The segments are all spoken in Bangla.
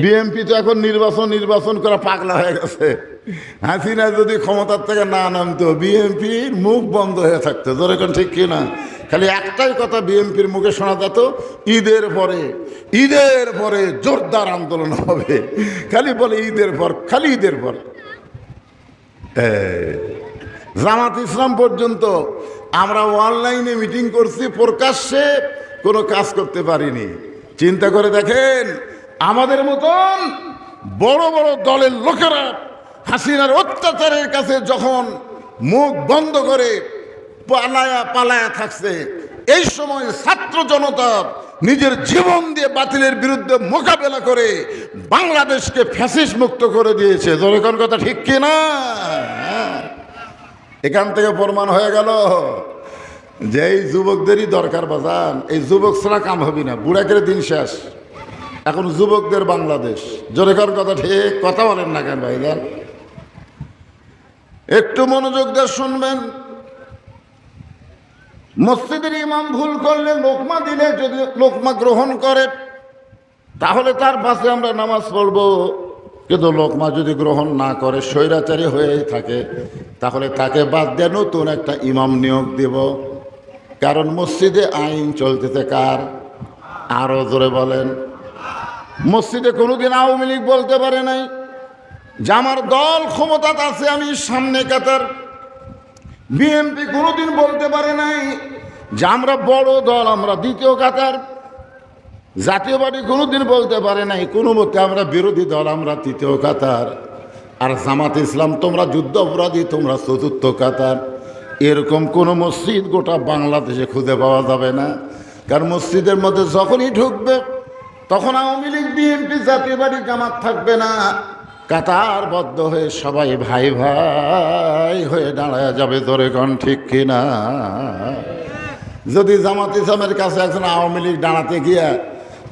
বিএমপি তো এখন নির্বাচন নির্বাচন করা পাগলা হয়ে গেছে। হাসিনা যদি ক্ষমতার থেকে না নামতো বিএনপির মুখ বন্ধ হয়ে থাকতো। ধরে কোন ঠিক কিনা? খালি একটাই কথা বিএনপির মুখে শোনা যেত, ঈদের পরে ঈদের পরে জোরদার আন্দোলন হবে। খালি বলে ঈদের পর, খালি ঈদের পর। জামাত ইসলাম পর্যন্ত আমরা অনলাইনে মিটিং করছি, প্রকাশ্যে কোনো কাজ করতে পারিনি। চিন্তা করে দেখেন আমাদের মতন বড় বড় দলের লোকেরা হাসিনার অত্যাচারের কাছে যখন মুখ বন্ধ করে পালায়া পালায়া থাকছে, এই সময় ছাত্র জনতা নিজের জীবন দিয়ে বাতিলের বিরুদ্ধে মোকাবেলা করে বাংলাদেশকে ফ্যাসিস মুক্ত করে দিয়েছে। জনগণ কথা ঠিক কিনা এখান থেকে প্রমাণ হয়ে গেল যে এই যুবকদেরই দরকার বাজান। এই যুবক ছাড়া কাম হবি না। বুড়াকের দিন শেষ। এখন যুবকদের বাংলাদেশ। জোরেকার কথা? ঠিক কথা বলেন না কেন ভাইজান একটু মনোযোগ দিয়ে শুনবেন। মসজিদের ইমাম ভুল করলে লোকমা দিলে যদি লোকমা গ্রহণ করে, তাহলে তার পাশে আমরা নামাজ পড়ব। কিন্তু লোকমা যদি গ্রহণ না করে, স্বৈরাচারী হয়ে থাকে, তাহলে তাকে বাদ দিয়ে নতুন একটা ইমাম নিয়োগ দিব। কারণ মসজিদে আইন চলতেছে কার? আরও জোরে বলেন। মসজিদে কোনোদিন আওয়ামী লীগ বলতে পারে নাই যে আমার দল ক্ষমতাত আছে আমি সামনে কাতার। বিএনপি কোনোদিন বলতে পারে নাই যে আমরা বড় দল, আমরা দ্বিতীয় কাতার। জাতীয় পার্টি কোনোদিন বলতে পারে নাই, কোনো মতে আমরা বিরোধী দল, আমরা তৃতীয় কাতার। আর জামাত ইসলাম, তোমরা যুদ্ধ অপরাধী, তোমরা চতুর্থ কাতার। এরকম কোনো মসজিদ গোটা বাংলাদেশে খুঁজে পাওয়া যাবে না। কারণ মসজিদের মধ্যে যখনই ঢুকবে তখন আওয়ামী লীগ, বিএনপি, জাতীয় পার্টি জামাত থাকবে না। কাতারবদ্ধ হয়ে সবাই ভাই ভাই হয়ে দাঁড়ায় যাবে ধরে কন, ঠিক কিনা? যদি জামাত ইসলামের কাছে একজন আওয়ামী লীগ দাঁড়াতে গিয়া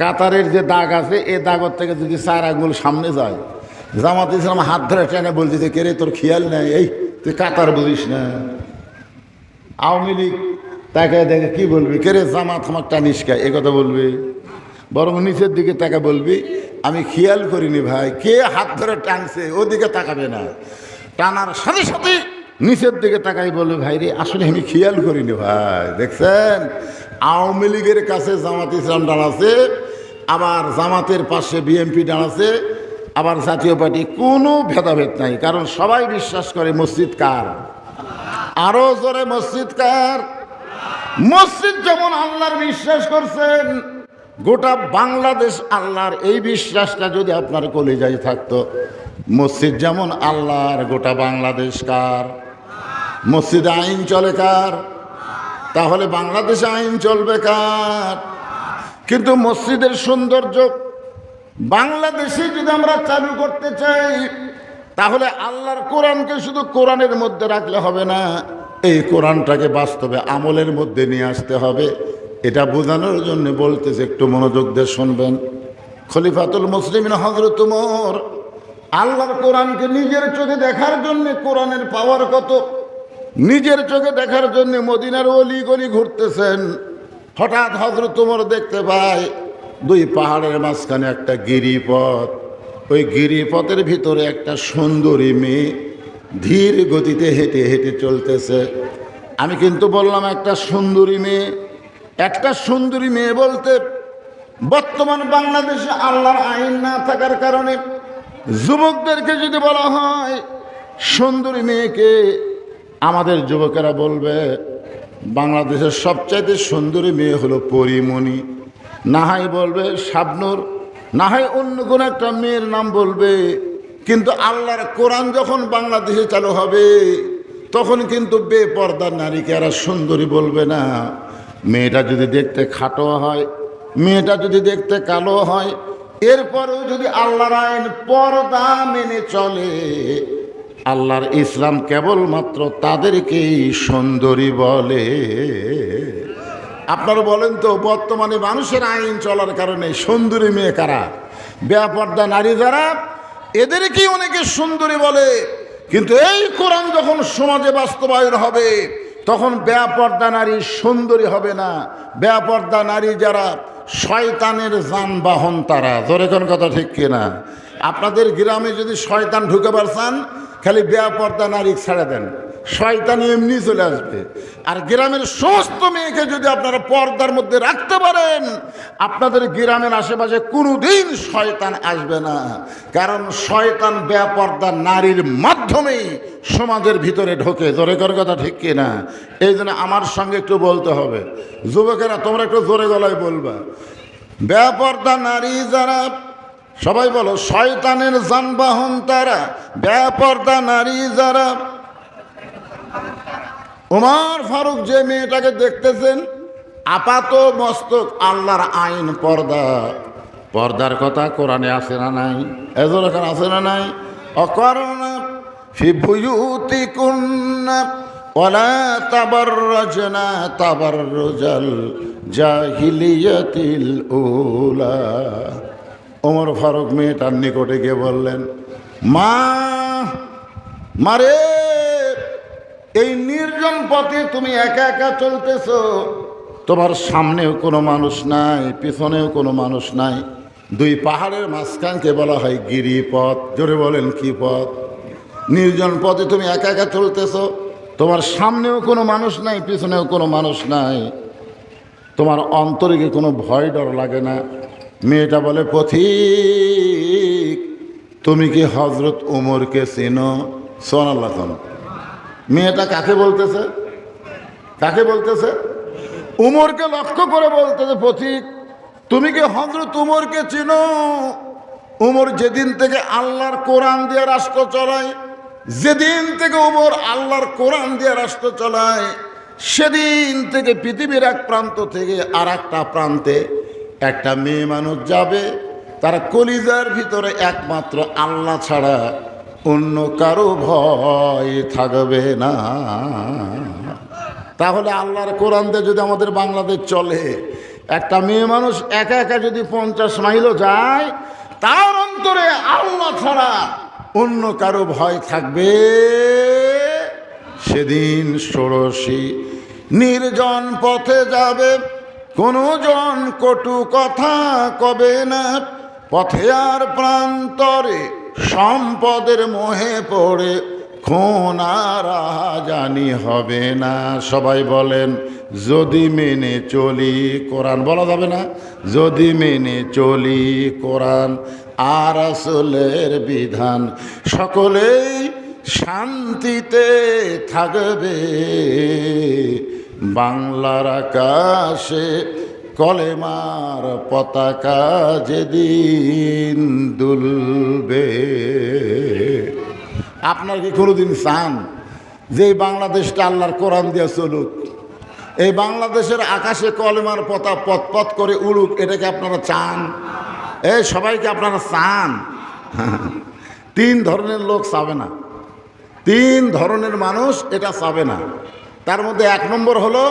কাতারের যে দাগ আছে, এ দাগর থেকে যদি চার আঙুল সামনে যায়, জামাত ইসলাম হাত ধরে টেনে বলতেছে কে রে, তোর খেয়াল নেই? এই, তুই কাতার বুঝিস না? আওয়ামী লীগ তাকে দেখে কি বলবি? কে রে, জামাত আমার টানিস কে? এ কথা বলবি। বরং নিচের দিকে তাকে বলবি, আমি খেয়াল করিনি ভাই, কে হাত ধরে টানছে, ওদিকে তাকাবে না। টানার সাথে সাথে নিচের দিকে তাকাই বলবে, ভাই রে, আসলে আমি খেয়াল করিনি ভাই, দেখছেন? আওয়ামী লীগের কাছে জামাত ইসলাম দাঁড়াচ্ছে আবার জামাতের পাশে বিএনপি দাঁড়াচ্ছে আবার জাতীয় পার্টি, কোনো ভেদাভেদ নাই, কারণ সবাই বিশ্বাস করে মসজিদ কার? আরও জোরে মসজিদ কার? মসজিদ যেমন আল্লাহর বিশ্বাস করছেন গোটা বাংলাদেশ আল্লাহর এই বিশ্বাসটা যদি আপনার কলেজায় থাকতো, মসজিদ যেমন আল্লাহর, গোটা বাংলাদেশ কার? মসজিদে আইন চলে কার? তাহলে বাংলাদেশে আইন চলবে কার? কিন্তু মসজিদের সৌন্দর্য বাংলাদেশে যদি আমরা চালু করতে চাই, তাহলে আল্লাহর কোরআনকে শুধু কোরআনের মধ্যে রাখলে হবে না, এই কোরআনটাকে বাস্তবে আমলের মধ্যে নিয়ে আসতে হবে। এটা বোঝানোর জন্য বলতেছে, একটু মনোযোগ দিয়ে শুনবেন। খলিফাতুল মুসলিমিন হজরত উমর, আল্লাহর কোরআনকে নিজের চোখে দেখার জন্য কোরআনের পাওয়ার কত? নিজের চোখে দেখার জন্য মদিনার অলি গলি ঘুরতেছেন। হঠাৎ হজরত উমর দেখতে পায়, দুই পাহাড়ের মাঝখানে একটা গিরিপথ। ওই গিরিপথের ভিতরে একটা সুন্দরী মেয়ে ধীর গতিতে হেঁটে হেঁটে চলতেছে। আমি কিন্তু বললাম, একটা সুন্দরী মেয়ে একটা সুন্দরী মেয়ে বলতে, বর্তমান বাংলাদেশে আল্লাহর আইন না থাকার কারণে যুবকদেরকে যদি বলা হয়, সুন্দরী মেয়েকে আমাদের যুবকেরা বলবে, বাংলাদেশের সবচাইতে সুন্দরী মেয়ে হলো পরিমণি। নাহাই বলবে শাবনুর নাহাই অন্য কোনো একটা মেয়ের নাম বলবে, কিন্তু আল্লাহর কোরআন যখন বাংলাদেশে চালু হবে, তখন কিন্তু বেপর্দার নারীকে এরা সুন্দরী বলবে না। মেয়েটা যদি দেখতে খাটো হয়, মেয়েটা যদি দেখতে কালো হয়, এরপরেও যদি আল্লাহর আইন পর্দা মেনে চলে, আল্লাহর ইসলাম কেবলমাত্র তাদেরকেই সুন্দরী বলে। আপনারা বলেন তো, বর্তমানে মানুষের আইন চলার কারণে সুন্দরী মেয়ে কারা? বেপর্দা নারী যারা, এদেরকেই অনেকে সুন্দরী বলে। কিন্তু এই কোরআন যখন সমাজে বাস্তবায়ন হবে তখন ব্যাপর্দা নারী সুন্দরী হবে না। ব্যাপর্দা নারী যারা শয়তানের যানবাহন তারা। জোরে কোন কথা ঠিক কিনা? আপনাদের গ্রামে যদি শয়তান ঢুকে পারছেন, খালি ব্যাপর্দা নারী ছেড়ে দেন। শয়তান এমনি চলে আসবে। আর গ্রামের সমস্ত মেয়েকে যদি আপনারা পর্দার মধ্যে রাখতে পারেন, আপনাদের গ্রামের আশেপাশে কোনোদিন শয়তান আসবে না। কারণ শয়তান ব্যাপর্দা নারীর মাধ্যমেই সমাজের ভিতরে ঢোকে। জোরে করে কথা ঠিক কিনা? এই জন্য আমার সঙ্গে একটু বলতে হবে। যুবকেরা, তোমরা একটু জোরে গলায় বলবা। ব্যাপর্দা নারী যারা, সবাই বলো, শয়তানের যানবাহন তারা। ব্যাপর্দা নারী যারা উমার ফারুক যে মেয়েটাকে দেখতেছেন আপাত মস্তক আল্লাহর আইন পর্দা। পর্দার কথা কোরআনে আছে না নাই? এজোর এখানে আছে না নাই? অকরণা ফি বুয়ুতি কুন্না ওলা তাবাররাজনা তাবাররুজাল জাহিলিয়াতিল উলা। ওমর ফারুক মেয়েটার নিকটে গিয়ে বললেন মা মারে! এই নির্জন পথে তুমি একা একা চলতেছ। তোমার সামনেও কোনো মানুষ নাই, পিছনেও কোনো মানুষ নাই। দুই পাহাড়ের মাঝখানকে বলা হয় গিরিপথ। জোরে বলেন, কি পথ? নির্জন পথে তুমি একা একা চলতেছ। তোমার সামনেও কোনো মানুষ নাই, পিছনেও কোনো মানুষ নাই। তোমার অন্তরে কি কোনো ভয় ডর লাগে না। মেয়েটা বলে, পথিক, তুমি কি হজরত উমরকে চেনো? সোনাল্লাহ মেয়েটা কাকে বলতেছে? কাকে বলতেছে? উমরকে লক্ষ্য করে বলতেছে, পথিক, তুমি কি হজরত উমরকে চিনো? উমর যেদিন থেকে আল্লাহর কোরআন দিয়ে রাষ্ট্র চলায়, যেদিন থেকে উমর আল্লাহর কোরআন দিয়ে রাষ্ট্র চলায়, সেদিন থেকে পৃথিবীর এক প্রান্ত থেকে আর একটা প্রান্তে একটা মেয়ে মানুষ যাবে। তার কলিজার ভিতরে একমাত্র আল্লাহ ছাড়া অন্য কারও ভয় থাকবে না। তাহলে আল্লাহর কোরআন দিয়ে যদি আমাদের বাংলাদেশ চলে, একটা মেয়ে মানুষ একা একা যদি পঞ্চাশ মাইলও যায়, তার অন্তরে আল্লাহ ছাড়া অন্য কারও ভয় থাকবে। সেদিন ষোড়শী নির্জন পথে যাবে, কোনো জন কটু কথা কবে না, পথে আর প্রান্তরে সম্পদের মোহে পড়ে, খুন আর জানি হবে না। সবাই বলেন, যদি মেনে চলি কোরআন। বলা যাবে না, যদি মেনে চলি কোরআন। আর আসলের বিধান, সকলেই শান্তিতে থাকবে। বাংলার আকাশে কলেমার পতাকা যেদিন দুলবে। আপনার কি কোনোদিন চান যে বাংলাদেশটা আল্লাহর কোরআন দিয়ে চলুক? এই বাংলাদেশের আকাশে কলেমার পতা পথ পথ করে উড়ুক এটাকে আপনারা চান? এই সবাইকে আপনারা চান? তিন ধরনের লোক চাবে না। তিন ধরনের মানুষ এটা চাবে না। তার মধ্যে এক নম্বর হলো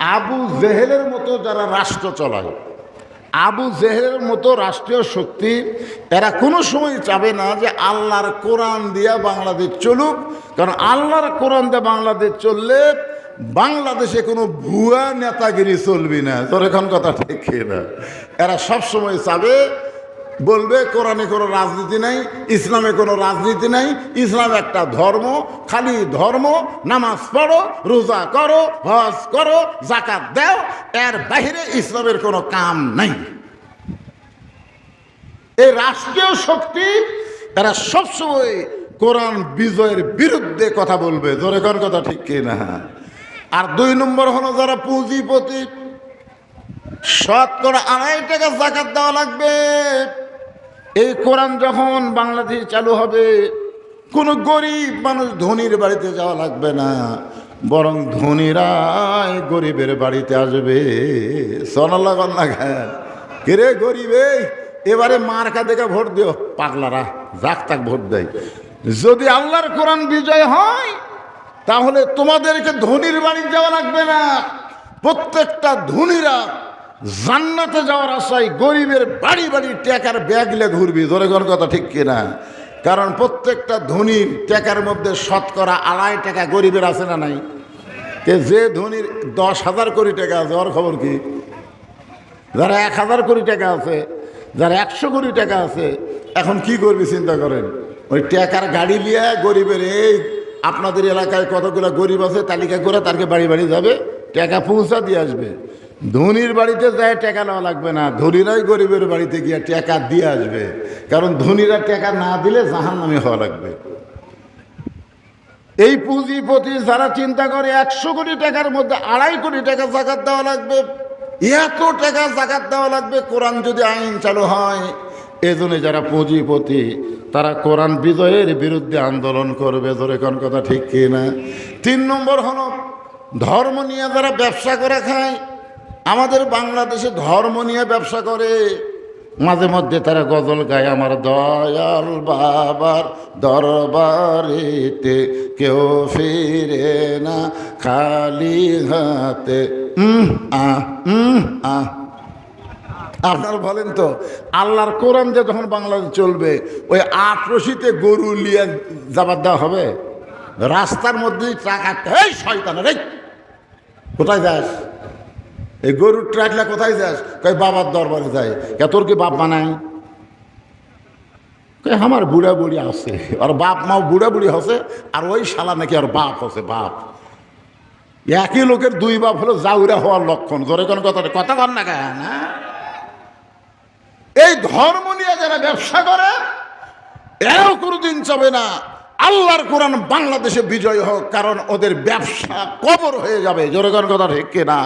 আবু জেহেলের মতো যারা রাষ্ট্র চলায়, আবু জেহেলের মতো রাষ্ট্রীয় শক্তি, এরা কোনো সময় চাবে না যে আল্লাহর কোরআন দিয়া বাংলাদেশ চলুক, কারণ আল্লাহর কোরআন দিয়ে বাংলাদেশ চললে বাংলাদেশে কোনো ভুয়া নেতাগিরি চলবি না। তোর এখন কথা ঠিক না। এরা সবসময় চাবে বলবে, কোরআনে কোনো রাজনীতি নাই, ইসলামে কোনো রাজনীতি নাই, ইসলাম একটা ধর্ম, খালি ধর্ম, নামাজ পড়ো, রোজা করো, হজ করো জাকাত দাও, এর বাহিরে ইসলামের কোনো কাম নাই। এই রাষ্ট্রীয় শক্তি, এরা সবসময় কোরআন বিজয়ের বিরুদ্ধে কথা বলবে। জোরে কোন কথা ঠিক কি না? আর দুই নম্বর হলো যারা পুঁজিপতি শতকরা আড়াই টাকা জাকাত দেওয়া লাগবে। এই কোরআন যখন বাংলাদেশে চালু হবে, কোনো গরিব মানুষ ধনির বাড়িতে যাওয়া লাগবে না, বরং ধনীরাই গরিবের বাড়িতে আসবে। সোনাল্লা কন্যা খান কিরে গরিব এবারে মার্কা দেখে ভোট দিও। পাগলারা, যাক তাক ভোট দেয়। যদি আল্লাহর কোরআন বিজয় হয়, তাহলে তোমাদেরকে ধনির বাড়ি যাওয়া লাগবে না। প্রত্যেকটা ধনীরা জান্নাতে যাওয়ার আশায় গরিবের বাড়ি বাড়ি টেকার ব্যাগলে ঘুরবি ধরে কোন কথা ঠিক কিনা? কারণ প্রত্যেকটা ধনীর ট্যাকার মধ্যে শতকরা আড়াই টাকা গরিবের আছে না নাই? যে ধনীর দশ হাজার কোটি টাকা আছে, ওর খবর কি? যারা এক হাজার কোটি টাকা আছে, যারা একশো কোটি টাকা আছে, এখন কি করবি চিন্তা করেন? ওই ট্যাকার গাড়ি নিয়ে গরিবের এই আপনাদের এলাকায় কতগুলো গরিব আছে, তালিকা করে তারকে বাড়ি বাড়ি যাবে, টাকা পৌঁছা দিয়ে আসবে। ধনির বাড়িতে যায় টাকা নেওয়া লাগবে না, ধনীরাই গরিবের বাড়িতে গিয়ে টাকা দিয়ে আসবে। কারণ ধনীরা টাকা না দিলে জাহান নামে হওয়া লাগবে। এই পুঁজিপতি যারা চিন্তা করে, একশো কোটি টাকার মধ্যে আড়াই কোটি টাকা জাকাত দেওয়া লাগবে, এত টাকা জাকাত দেওয়া লাগবে, কোরআন যদি আইন চালু হয়, এজন্য যারা পুঁজিপতি, তারা কোরআন বিজয়ের বিরুদ্ধে আন্দোলন করবে। ধরে কোন কথা ঠিক কি না তিন নম্বর হলো, ধর্ম নিয়ে যারা ব্যবসা করে খায় আমাদের বাংলাদেশে ধর্ম নিয়ে ব্যবসা করে। মাঝে মধ্যে তারা গজল গায়, আমার দয়াল বাবার দরবারেতে কেউ ফিরে না, খালি হাতে। আপনারা বলেন তো, আল্লাহর কোরআন যে যখন বাংলাদেশ চলবে, ওই আট রশিতে গরু লিয়ে যাবার দেওয়া হবে? রাস্তার মধ্যেই টাকা এই শয়তানের, এই, কোথায় যাস? এই গরুর ট্রাকলা কোথায় যাস? কই বাবার দরবারে যায় কে, তোর কি বাপ বানায়? কই আমার বুড়া বুড়ি আছে। আর বাপ মাও বুড়া বুড়ি হসে, আর ওই শালা নাকি আর বাপ হসে, বাপ। একই লোকের দুই বাপ হলো জাউরা হওয়ার লক্ষণ। জোরে কোন কথা কথা কর না কেন হ্যাঁ? এই ধর্ম নিয়ে যারা ব্যবসা করে, এরাও কোনোদিন চবে না। আল্লাহর কোরআন বাংলাদেশে বিজয় হোক, কারণ ওদের ব্যবসা কবর হয়ে যাবে। জোরে কোন কথা ঠিক কিনা?